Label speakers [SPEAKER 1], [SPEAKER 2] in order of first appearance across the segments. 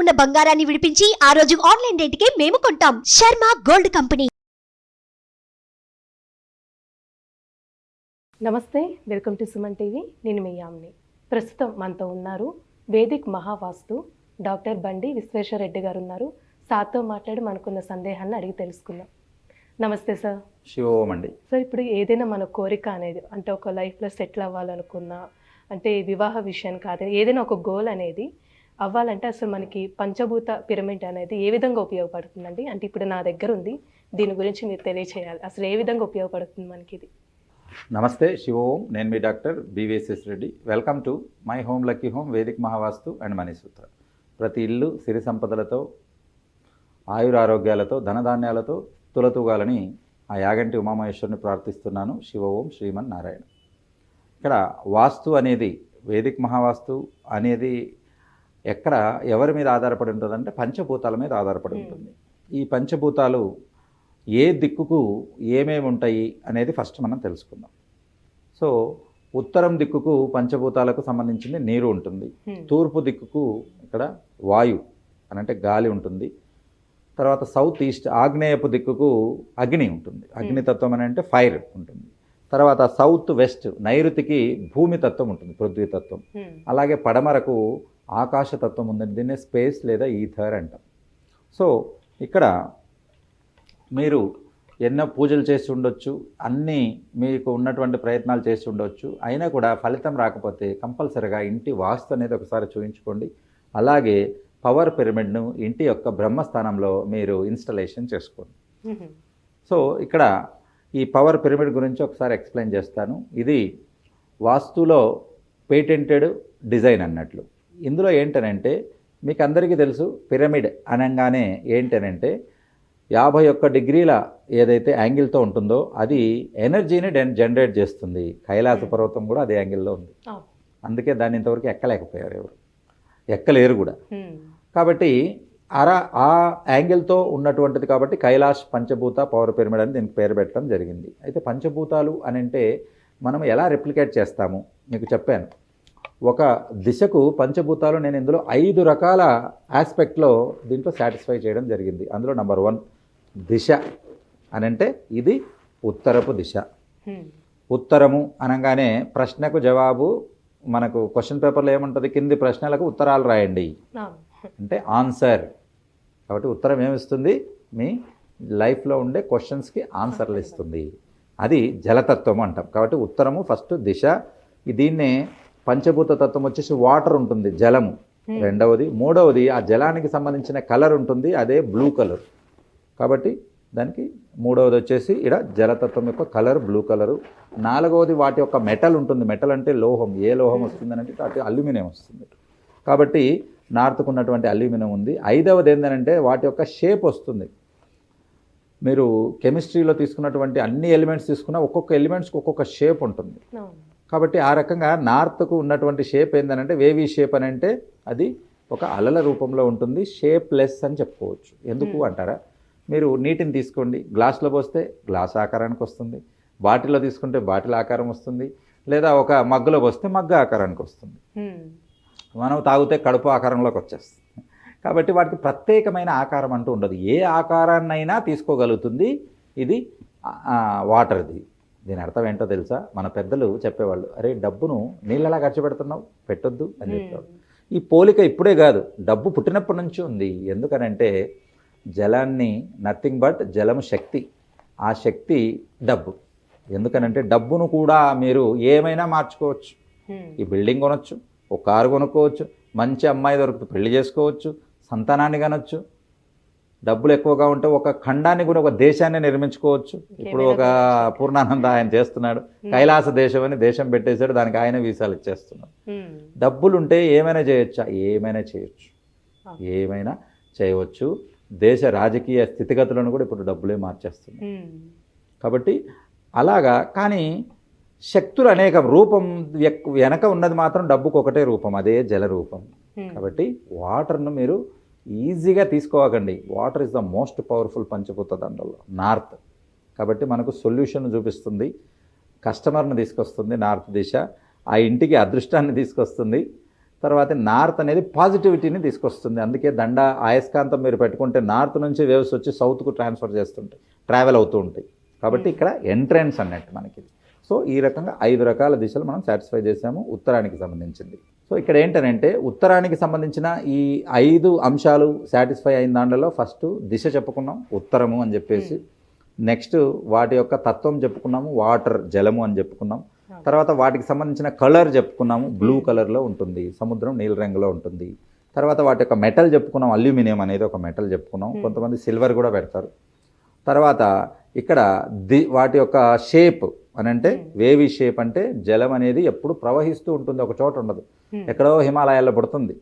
[SPEAKER 1] ఉన్న బంగారాన్ని విడిపించి ఆ రోజు ఆన్లైన్ రేటుకే మేము కొంటాం. Sharma gold company.
[SPEAKER 2] నమస్తే వెల్కమ్ టు సుమన్ టీవీ. నేను మీ యామ్ని. ప్రస్తుతం మనతో ఉన్నారు వేదిక్ మహావాస్తు డాక్టర్ బండి విశ్వేశ్వరరెడ్డి గారు ఉన్నారు సార్తో మాట్లాడి మనకున్న సందేహాన్ని అడిగి తెలుసుకుందాం. నమస్తే సార్.
[SPEAKER 3] శివోం అండి
[SPEAKER 2] సార్ ఇప్పుడు ఏదైనా మన కోరిక అనేది అంటే ఒక లైఫ్లో సెటిల్ అవ్వాలనుకున్నా అంటే వివాహ విషయం కాదు ఏదైనా ఒక గోల్ అనేది అవ్వాలంటే అసలు మనకి పంచభూత పిరమిడ్ అనేది ఏ విధంగా ఉపయోగపడుతుందండి? అంటే ఇప్పుడు నా దగ్గర ఉంది. దీని గురించి మీరు తెలియచేయాలి. అసలు ఏ విధంగా ఉపయోగపడుతుంది మనకి ఇది
[SPEAKER 3] నమస్తే శివోం నేను మీ doctor BVSS Reddy. Welcome to my home lucky home vedic Mahavastu and Manisutra ప్రతి ఇల్లు సిరి సంపదలతో ఆయురారోగ్యాలతో ధనధాన్యాలతో తులతూగాలని ఆ యాగంటి ఉమామహేశ్వరుని ప్రార్థిస్తున్నాను. శివ ఓం శ్రీమన్ నారాయణ ఇక్కడ వాస్తు అనేది వేదిక్ మహావాస్తు అనేది ఎక్కడ ఎవరి మీద ఆధారపడి ఉంటుందంటే పంచభూతాల మీద ఆధారపడి ఉంటుంది. ఈ పంచభూతాలు ఏ దిక్కుకు ఏమేమి ఉంటాయి అనేది ఫస్ట్ మనం తెలుసుకుందాం. సో ఉత్తరం దిక్కుకు పంచభూతాలకు సంబంధించింది నీరు ఉంటుంది.
[SPEAKER 2] హ్మ్.
[SPEAKER 3] తూర్పు దిక్కుకు ఇక్కడ వాయు అని అంటే గాలి ఉంటుంది. తర్వాత సౌత్ ఈస్ట్ ఆగ్నేయపు దిక్కుకు అగ్ని ఉంటుంది. అగ్నితత్వం అని అంటే ఫైర్ ఉంటుంది. తర్వాత సౌత్ వెస్ట్ నైరుతికి భూమి తత్వం ఉంటుంది పృథ్వీతత్వం. అలాగే పడమరకు ఆకాశతత్వం ఉందండి దీన్నే స్పేస్ లేదా ఈథర్ అంటాం. సో ఇక్కడ మీరు ఎన్నో పూజలు చేసి ఉండొచ్చు అన్నీ మీకు ఉన్నటువంటి ప్రయత్నాలు చేసి ఉండొచ్చు అయినా కూడా ఫలితం రాకపోతే కంపల్సరిగా ఇంటి వాస్తు అనేది ఒకసారి చూపించుకోండి అలాగే పవర్ పిరమిడ్ను ఇంటి యొక్క బ్రహ్మస్థానంలో మీరు ఇన్స్టలేషన్ చేసుకోండి. సో ఇక్కడ ఈ పవర్ పిరమిడ్ గురించి ఒకసారి ఎక్స్ప్లెయిన్ చేస్తాను. ఇది వాస్తులో పేటెంటెడ్ డిజైన్ అన్నట్లు. ఇందులో ఏంటనంటే మీకు అందరికీ తెలుసు పిరమిడ్ అనగానే ఏంటనంటే యాభై ఒక్క డిగ్రీల ఏదైతే యాంగిల్తో ఉంటుందో అది ఎనర్జీని జనరేట్ చేస్తుంది. కైలాస పర్వతం కూడా అదే యాంగిల్లో ఉంది. అందుకే దాన్ని ఇంతవరకు ఎక్కలేకపోయారు ఎవరు. ఎక్కలేరు కూడా.
[SPEAKER 2] హ్మ్.
[SPEAKER 3] కాబట్టి అరా ఆ యాంగిల్తో ఉన్నటువంటిది కాబట్టి కైలాష్ పంచభూత పవర్ పిరమిడ్ అని దీనికి పేరు పెట్టడం జరిగింది. అయితే పంచభూతాలు అని అంటే మనం ఎలా రెప్లికేట్ చేస్తాము? మీకు చెప్పాను. ఒక దిశకు పంచభూతాలు నేను ఇందులో ఐదు రకాల ఆస్పెక్ట్లో దీంట్లో సాటిస్ఫై చేయడం జరిగింది. అందులో నెంబర్ వన్ దిశ అని అంటే ఇది ఉత్తరపు దిశ.
[SPEAKER 2] హ్మ్.
[SPEAKER 3] ఉత్తరము అనగానే ప్రశ్నకు జవాబు మనకు క్వశ్చన్ పేపర్లో ఏముంటుంది? కింది ప్రశ్నలకు ఉత్తరాలు రాయండి. అంటే ఆన్సర్ కాబట్టి ఉత్తరం ఏమిస్తుంది? మీ లైఫ్లో ఉండే క్వశ్చన్స్కి ఆన్సర్లు ఇస్తుంది. అది జలతత్వం అంటాం. కాబట్టి ఉత్తరము ఫస్ట్ దిశ. దీన్నే పంచభూత తత్వం వచ్చేసి వాటర్ ఉంటుంది జలము. రెండవది మూడవది ఆ జలానికి సంబంధించిన కలర్ ఉంటుంది అదే బ్లూ కలర్ కాబట్టి దానికి మూడవది వచ్చేసి ఇక్కడ జలతత్వం యొక్క కలర్ బ్లూ కలరు నాలుగవది వాటి యొక్క మెటల్ ఉంటుంది. మెటల్ అంటే లోహం. ఏ లోహం వస్తుందని అంటే అటు అల్యూమినియం వస్తుంది. కాబట్టి నార్త్కు ఉన్నటువంటి అల్యూమినియం ఉంది. ఐదవది ఏంటంటే వాటి యొక్క షేప్ వస్తుంది. మీరు కెమిస్ట్రీలో తీసుకున్నటువంటి అన్ని ఎలిమెంట్స్ తీసుకున్నా ఒక్కొక్క ఎలిమెంట్స్కి ఒక్కొక్క షేప్ ఉంటుంది. కాబట్టి ఆ రకంగా నార్త్కు ఉన్నటువంటి షేప్ ఏంటంటే వేవీ షేప్ అని అంటే అది ఒక అలల రూపంలో ఉంటుంది షేప్లెస్ అని చెప్పుకోవచ్చు. ఎందుకు అంటారా? మీరు నీటిని తీసుకోండి గ్లాస్లో పోస్తే గ్లాస్ ఆకారానికి వస్తుంది బాటిల్లో తీసుకుంటే బాటిల్ ఆకారం వస్తుంది లేదా ఒక మగ్గులో పోస్తే మగ్గు ఆకారానికి వస్తుంది.
[SPEAKER 2] హ్మ్.
[SPEAKER 3] మనం తాగితే కడుపు ఆకారంలోకి వచ్చేస్తుంది. కాబట్టి వాటికి ప్రత్యేకమైన ఆకారం అంటూ ఉండదు. ఏ ఆకారాన్నైనా తీసుకోగలుగుతుంది. ఇది వాటర్ది దీని అర్థం ఏంటో తెలుసా? మన పెద్దలు చెప్పేవాళ్ళు అరే డబ్బును నీళ్ళలా ఖర్చు పెడుతున్నావు? పెట్టొద్దు అని చెప్పేవాళ్ళు. ఈ పోలిక ఇప్పుడే కాదు డబ్బు పుట్టినప్పటి నుంచి ఉంది. ఎందుకనంటే జలాన్ని నథింగ్ బట్ జలము శక్తి. ఆ శక్తి డబ్బు. ఎందుకనంటే డబ్బును కూడా మీరు ఏమైనా మార్చుకోవచ్చు. ఈ బిల్డింగ్ కొనొచ్చు ఒక కారు కొనుక్కోవచ్చు మంచి అమ్మాయి దొరికితే పెళ్ళి చేసుకోవచ్చు సంతానాన్ని కనొచ్చు డబ్బులు ఎక్కువగా ఉంటే ఒక ఖండాన్ని కూడా ఒక దేశాన్ని నిర్మించుకోవచ్చు. ఇప్పుడు ఒక పూర్ణానంద ఆయన చేస్తున్నాడు. కైలాస దేశం అని దేశం పెట్టేశాడు. దానికి ఆయన వీసాలు ఇచ్చేస్తున్నాడు. డబ్బులు ఉంటే ఏమైనా చేయొచ్చా? ఏమైనా చేయొచ్చు. ఏమైనా చేయవచ్చు. దేశ రాజకీయ స్థితిగతులను కూడా ఇప్పుడు డబ్బులే మార్చేస్తున్నాయి.
[SPEAKER 2] హ్మ్.
[SPEAKER 3] కాబట్టి అలాగా కానీ శక్తులు అనేక రూపం వెనక ఉన్నది మాత్రం డబ్బుకు ఒకటే రూపం అదే జల రూపం. కాబట్టి వాటర్ను మీరు ఈజీగా తీసుకోవకండి. Water is the most powerful పంచభూత దండలో నార్త్ కాబట్టి మనకు సొల్యూషన్ చూపిస్తుంది. కస్టమర్ని తీసుకొస్తుంది నార్త్ దిశ. ఆ ఇంటికి అదృష్టాన్ని తీసుకొస్తుంది. తర్వాత నార్త్ అనేది పాజిటివిటీని తీసుకొస్తుంది. అందుకే దండ ఆయస్కాంతం మీరు పెట్టుకుంటే నార్త్ నుంచి వేవ్స్ వచ్చి సౌత్కు ట్రాన్స్ఫర్ చేస్తుంటాయి. ట్రావెల్ అవుతూ ఉంటాయి. కాబట్టి ఇక్కడ ఎంట్రెన్స్ అన్నట్టు మనకి సో ఈ రకంగా ఐదు రకాల దిశలు మనం సాటిస్ఫై చేసాము ఉత్తరానికి సంబంధించింది. సో ఇక్కడ ఏంటనంటే ఉత్తరానికి సంబంధించిన ఈ ఐదు అంశాలు సాటిస్ఫై అయిన దాంట్లో ఫస్ట్ దిశ చెప్పుకున్నాం ఉత్తరము అని చెప్పేసి. నెక్స్ట్ వాటి యొక్క తత్వం చెప్పుకున్నాము వాటర్ జలము అని చెప్పుకున్నాం. తర్వాత వాటికి సంబంధించిన కలర్ చెప్పుకున్నాము బ్లూ కలర్లో ఉంటుంది సముద్రం నీల రంగులో ఉంటుంది. తర్వాత వాటి యొక్క మెటల్ చెప్పుకున్నాం అల్యూమినియం అనేది ఒక మెటల్ చెప్పుకున్నాం. కొంతమంది సిల్వర్ కూడా పెడతారు. తర్వాత ఇక్కడ ది వాటి యొక్క షేప్ అని అంటే వేవి షేప్ అంటే జలం అనేది ఎప్పుడు ప్రవహిస్తూ ఉంటుంది ఒక చోట ఉండదు. ఎక్కడో హిమాలయాల్లో పడుతుంది.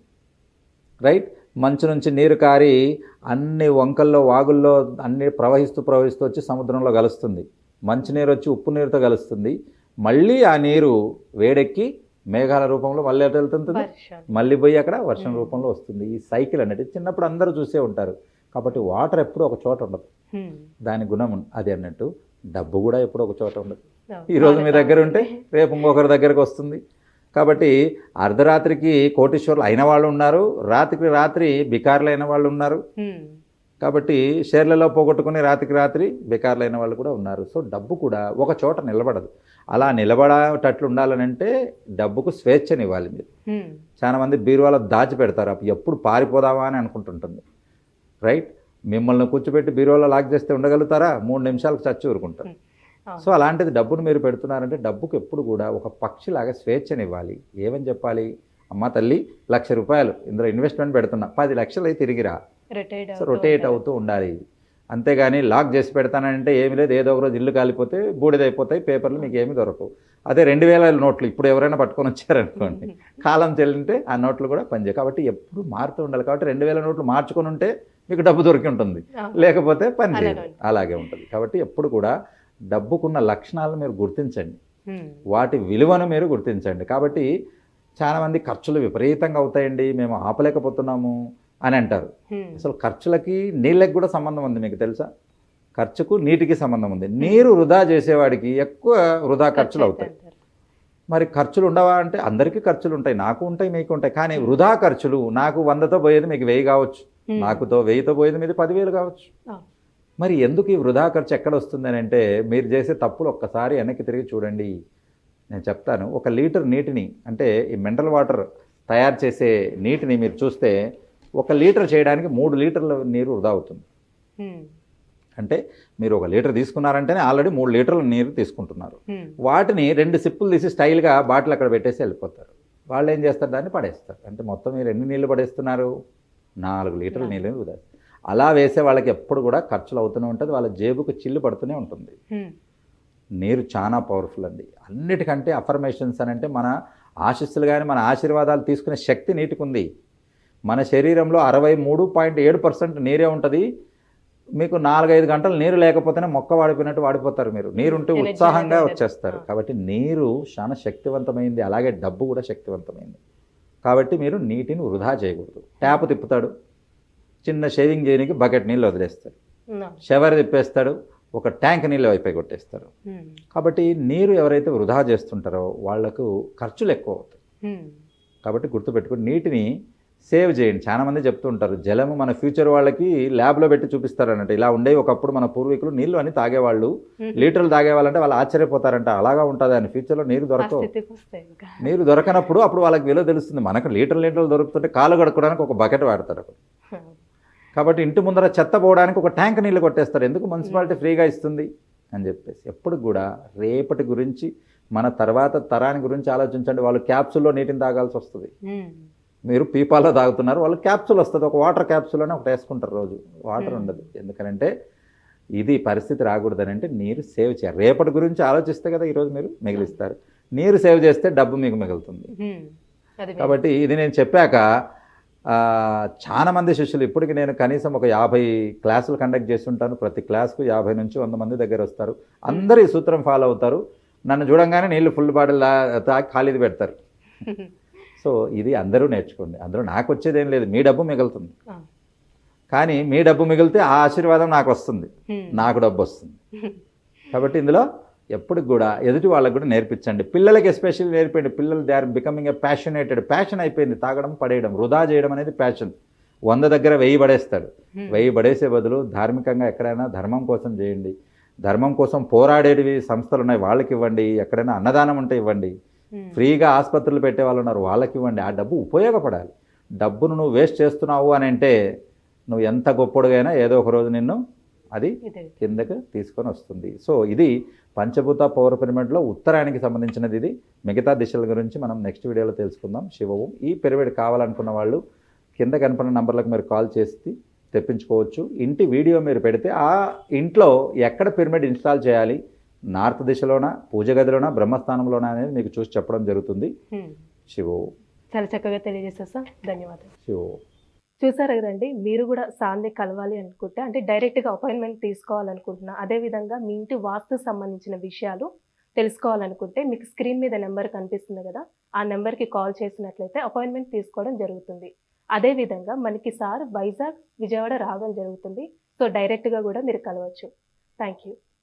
[SPEAKER 3] రైట్ మంచు నుంచి నీరు కారి అన్ని వంకల్లో వాగుల్లో అన్ని ప్రవహిస్తూ ప్రవహిస్తూ వచ్చి సముద్రంలో కలుస్తుంది. మంచినీరు వచ్చి ఉప్పు నీరుతో కలుస్తుంది. మళ్ళీ ఆ నీరు వేడెక్కి మేఘాల రూపంలో మళ్ళీ ఎటు వెళ్తుంటుంది? మళ్ళీ పోయి అక్కడ వర్షం రూపంలో వస్తుంది. ఈ సైకిల్ అనేది చిన్నప్పుడు అందరూ చూసే ఉంటారు. కాబట్టి వాటర్ ఎప్పుడు ఒక చోట ఉండదు. దాని గుణం అది అన్నట్టు. డబ్బు కూడా ఎప్పుడు ఒక చోట ఉండదు.
[SPEAKER 2] అవును.
[SPEAKER 3] ఈ రోజు మీ దగ్గర ఉంటే రేపు ఇంకొకరి దగ్గరకు వస్తుంది. కాబట్టి అర్ధరాత్రికి కోటీశ్వర్లు అయిన వాళ్ళు ఉన్నారు రాత్రికి రాత్రి బికార్లు అయిన వాళ్ళు ఉన్నారు. కాబట్టి షేర్లలో పోగొట్టుకుని రాత్రికి రాత్రి బేకార్లు అయిన వాళ్ళు కూడా ఉన్నారు. సో డబ్బు కూడా ఒక చోట నిలబడదు. అలా నిలబడేటట్లు ఉండాలనంటే డబ్బుకు స్వేచ్ఛనివ్వాలి మీరు.
[SPEAKER 2] హ్మ్.
[SPEAKER 3] చాలా మంది బీరువాలో దాచి పెడతారు అప్పుడు ఎప్పుడు పారిపోదామా అని అనుకుంటుంటుంది. రైట్? మిమ్మల్ని కూర్చోబెట్టి బీరువాలో లాక్ చేస్తే ఉండగలుగుతారా? మూడు నిమిషాలకు చచ్చి ఊరుకుంటారు. సో అలాంటిది డబ్బును మీరు పెడుతున్నారంటే డబ్బుకు ఎప్పుడు కూడా ఒక పక్షిలాగా స్వేచ్ఛనివ్వాలి. ఏమని చెప్పాలి? అమ్మ తల్లి లక్ష రూపాయలు. ఇందులో ఇన్వెస్ట్మెంట్ పెడుతున్నా. పది లక్షలు అయితే తిరిగిరా సో
[SPEAKER 2] అవుతూ
[SPEAKER 3] రొటేట్. అవుతూ ఉండాలి. అంతేగాని లాక్ చేసి పెడతానంటే ఏమి లేదు. ఏదో ఒక రోజు ఇల్లు కాలిపోతే బూడిదైపోతాయి పేపర్లు మీకు ఏమీ దొరకవు. అదే రెండు వేల నోట్లు ఇప్పుడు ఎవరైనా పట్టుకొని వచ్చారనుకోండి. కాలం చెల్లింటే ఆ నోట్లు కూడా పనిచేయ కాబట్టి ఎప్పుడు మారుతూ ఉండాలి. కాబట్టి రెండు వేల నోట్లు మార్చుకొని ఉంటే మీకు డబ్బు దొరికి ఉంటుంది. లేకపోతే పని చేయదు. అలాగే ఉంటుంది. కాబట్టి ఎప్పుడు కూడా డబ్బుకున్న లక్షణాలను మీరు గుర్తించండి. వాటి విలువను మీరు గుర్తించండి. కాబట్టి చాలామంది ఖర్చులు విపరీతంగా అవుతాయండి. మేము ఆపలేకపోతున్నాము అని అంటారు. అసలు ఖర్చులకి నీళ్ళకి కూడా సంబంధం ఉంది మీకు తెలుసా? ఖర్చుకు నీటికి సంబంధం ఉంది. నీరు వృధా చేసేవాడికి ఎక్కువ వృధా ఖర్చులు అవుతాయి. మరి ఖర్చులు ఉండవా అంటే అందరికీ ఖర్చులు ఉంటాయి. నాకు ఉంటాయి మీకు ఉంటాయి. కానీ వృధా ఖర్చులు నాకు వందతో పోయేది మీకు వెయ్యి కావచ్చు. నాకుతో వెయ్యితో పోయేది మీది పదివేలు కావచ్చు. మరి ఎందుకు ఈ వృధా ఖర్చు ఎక్కడ వస్తుందని అంటే మీరు చేసే తప్పులు ఒక్కసారి వెనక్కి తిరిగి చూడండి. నేను చెప్తాను ఒక లీటర్ నీటిని అంటే ఈ మినరల్ వాటర్ తయారు చేసే నీటిని మీరు చూస్తే ఒక లీటర్ చేయడానికి మూడు లీటర్ల నీరు వృధా అవుతుంది. అంటే మీరు ఒక లీటర్ తీసుకున్నారంటేనే ఆల్రెడీ మూడు లీటర్ల నీరు తీసుకుంటున్నారు. వాటిని రెండు సిప్పులు తీసి స్టైల్గా బాటిల్ అక్కడ పెట్టేసి వెళ్ళిపోతారు. వాళ్ళు ఏం చేస్తారు? దాన్ని పడేస్తారు. అంటే మొత్తం మీరు ఎన్ని నీళ్ళు పడేస్తున్నారు? నాలుగు లీటర్ల నీళ్ళు వృధా అలా వేసే వాళ్ళకి ఎప్పుడు కూడా ఖర్చులు అవుతూనే ఉంటుంది వాళ్ళ జేబుకు చిల్లు పడుతూనే ఉంటుంది.
[SPEAKER 2] హ్మ్.
[SPEAKER 3] నీరు చాలా పవర్ఫుల్ అండి. అన్నిటికంటే అఫర్మేషన్స్ అని అంటే మన ఆశీస్సులు కానీ మన ఆశీర్వాదాలు తీసుకునే శక్తి నీటికి ఉంది మన శరీరంలో అరవై మూడు పాయింట్ ఏడు పర్సెంట్ నీరే ఉంటుంది. మీకు నాలుగైదు గంటలు నీరు లేకపోతేనే మొక్క వాడిపోయినట్టు వాడిపోతారు మీరు. నీరుంటే
[SPEAKER 2] Energy
[SPEAKER 3] ఉత్సాహంగా వచ్చేస్తారు. కాబట్టి నీరు చాలా శక్తివంతమైంది. అలాగే డబ్బు కూడా శక్తివంతమైంది. కాబట్టి మీరు నీటిని వృధా చేయకూడదు ట్యాప్ తిప్పుతాడు చిన్న షేవింగ్ చేయడానికి బకెట్ నీళ్ళు వదిలేస్తాడు. షవర్ తిప్పేస్తాడు ఒక ట్యాంక్ నీళ్ళు వైపై కొట్టేస్తారు. కాబట్టి నీరు ఎవరైతే వృధా చేస్తుంటారో వాళ్ళకు ఖర్చులు ఎక్కువ అవుతాయి. కాబట్టి గుర్తుపెట్టుకుని నీటిని సేవ్ చేయండి. చాలా మంది చెప్తుంటారు జలము మన ఫ్యూచర్ వాళ్ళకి ల్యాబ్లో పెట్టి చూపిస్తారు అన్నట్టు ఇలా ఉండేవి ఒకప్పుడు మన పూర్వీకులు నీళ్ళు అని తాగేవాళ్ళు. లీటర్లు తాగేవాళ్ళంటే వాళ్ళు ఆశ్చర్యపోతారంట అలాగా ఉంటుంది అని. ఫ్యూచర్లో నీరు దొరకవు. నీరు దొరకనప్పుడు అప్పుడు వాళ్ళకి విలువ తెలుస్తుంది. మనకు లీటర్ లీటర్లు దొరుకుతుంటే కాలు కడుక్కోవడానికి ఒక బకెట్ వాడతారు కాబట్టి ఇంటి ముందర చెత్త పోవడానికి ఒక ట్యాంక్ నీళ్ళు కొట్టేస్తారు. ఎందుకు మున్సిపాలిటీ ఫ్రీగా ఇస్తుంది అని చెప్పేసి. ఎప్పుడు కూడా రేపటి గురించి మన తర్వాత తరాని గురించి ఆలోచించండి. వాళ్ళు క్యాప్సుల్లో నీటిని తాగాల్సి వస్తుంది. మీరు పీపాల్లో తాగుతున్నారు వాళ్ళు క్యాప్సూల్ వస్తుంది ఒక వాటర్ క్యాప్సూల్ అని ఒకటి వేసుకుంటారు రోజు. వాటర్. ఉండదు. ఎందుకనంటే ఇది పరిస్థితి రాకూడదని అంటే నీరు సేవ్ చేయాలి. రేపటి గురించి ఆలోచిస్తే కదా ఈరోజు మీరు మిగిలిస్తారు. నీరు సేవ్ చేస్తే డబ్బు మీకు మిగులుతుంది. కాబట్టి ఇది నేను చెప్పాక చాలా మంది శిష్యులు ఇప్పటికి నేను కనీసం ఒక యాభై క్లాసులు కండక్ట్ చేస్తుంటాను. ప్రతి క్లాస్కు యాభై నుంచి వంద మంది దగ్గర వస్తారు. అందరూ ఈ సూత్రం ఫాలో అవుతారు. నన్ను చూడంగానే నీళ్ళు ఫుల్ బాటిల్ తాగి ఖాళీది పెడతారు. సో ఇది అందరూ నేర్చుకోండి. అందరూ నాకు వచ్చేది ఏం లేదు. మీ డబ్బు మిగులుతుంది. కానీ మీ డబ్బు మిగిలితే ఆ ఆశీర్వాదం నాకు వస్తుంది. నాకు డబ్బు వస్తుంది కాబట్టి ఇందులో ఎప్పటికి కూడా ఎదుటి వాళ్ళకి కూడా నేర్పించండి. పిల్లలకి ఎస్పెషల్లీ నేర్పండి పిల్లలు they are becoming a passionated. Passion అయిపోయింది. తాగడం పడేయడం వృధా చేయడం అనేది ప్యాషన్. వంద దగ్గర వెయ్యి పడేస్తాడు. వెయ్యి పడేసే బదులు ధార్మికంగా ఎక్కడైనా ధర్మం కోసం చేయండి. ధర్మం కోసం పోరాడేవి సంస్థలు ఉన్నాయి. వాళ్ళకి ఇవ్వండి. ఎక్కడైనా అన్నదానం ఉంటే ఇవ్వండి. ఫ్రీగా ఆసుపత్రులు పెట్టే వాళ్ళు ఉన్నారు. వాళ్ళకి ఇవ్వండి ఆ డబ్బు ఉపయోగపడాలి. డబ్బును నువ్వు వేస్ట్ చేస్తున్నావు అని అంటే నువ్వు ఎంత గొప్పడుగైనా ఏదో ఒక రోజు నిన్ను అది కిందకు తీసుకొని వస్తుంది. సో ఇది పంచభూత పౌర పిరమిడ్లో ఉత్తరానికి సంబంధించినది ఇది. మిగతా దిశల గురించి మనం నెక్స్ట్ వీడియోలో తెలుసుకుందాం. శివవు ఈ పిరమిడ్ కావాలనుకున్న వాళ్ళు కింద కనపడిన నంబర్లకు మీరు కాల్ చేసి తెప్పించుకోవచ్చు. ఇంటి వీడియో మీరు పెడితే ఆ ఇంట్లో ఎక్కడ పిరమిడ్ ఇన్స్టాల్ చేయాలి? నార్త్ దిశలోనా పూజ గదిలోనా బ్రహ్మస్థానంలోనా అనేది మీకు చూసి చెప్పడం జరుగుతుంది. శివవు
[SPEAKER 2] చాలా చక్కగా తెలియజేస్తారు సార్. ధన్యవాదాలు.
[SPEAKER 3] శివవు
[SPEAKER 2] చూసారు కదండి మీరు కూడా సార్ని కలవాలి అనుకుంటే అంటే డైరెక్ట్గా అపాయింట్మెంట్ తీసుకోవాలనుకుంటున్నా అదేవిధంగా మీ ఇంటి వాస్తు సంబంధించిన విషయాలు తెలుసుకోవాలనుకుంటే మీకు స్క్రీన్ మీద నెంబర్ కనిపిస్తుంది కదా ఆ నెంబర్కి కాల్ చేసినట్లయితే అపాయింట్మెంట్ తీసుకోవడం జరుగుతుంది. అదేవిధంగా మనకి సార్ వైజాగ్ విజయవాడ రావడం జరుగుతుంది. సో డైరెక్ట్గా కూడా మీరు కలవచ్చు. Thank you